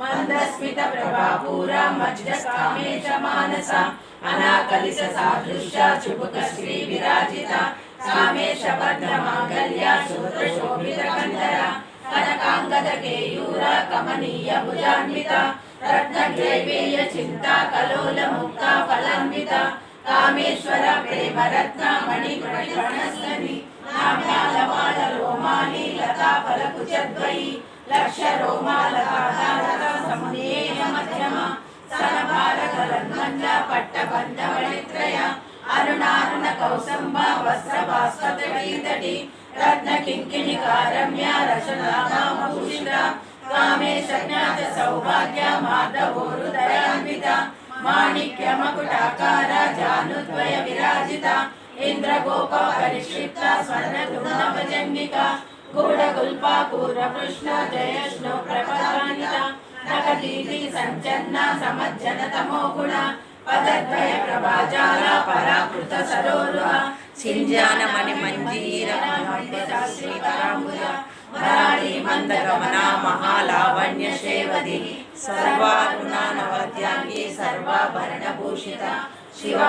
मन्दस्मित प्रभापूरा मज्जस्कामेश मानसा विराजिता कामेश भद्रमाङ्गल्या कमनीय भुजान्विता चिन्ता फलान्विता। कामेश्वर प्रेमरत्ना मणिगुणस्तनि नाम्या ఫలకు లక్ష రోమాల తాళాలత సముదేయ మధ్యమ సనభారకలన్మండ పట్ట బంధవళిత్రయ అరుణారుణ కౌసంబ వస్త్ర భాస్వతీతటి రత్న కింకిణి కారమ్య రచనామూషిత కామేశ జ్ఞాత సౌభాగ్య మాధవోరు దయాన్విత మాణిక్య మకుటాకార జానుద్వయ విరాజిత ఇంద్రగోప పరిక్షిప్త స్వర్ణ తుండభజంగిక గూఢగుల్ప పూర్వకృష్ణ జయష్ణు ప్రపదానిత నకదీతి సంచన్న సమజ్జన తమో గుణ పదద్వయ ప్రభాజాల పరాకృత సరోరుహ సింజానమణి మంజీర శ్రీరాముల మరాళి మందగమన మహాలావణ్య సేవది సర్వాగుణానవద్యాంగి సర్వాభరణభూషిత శివ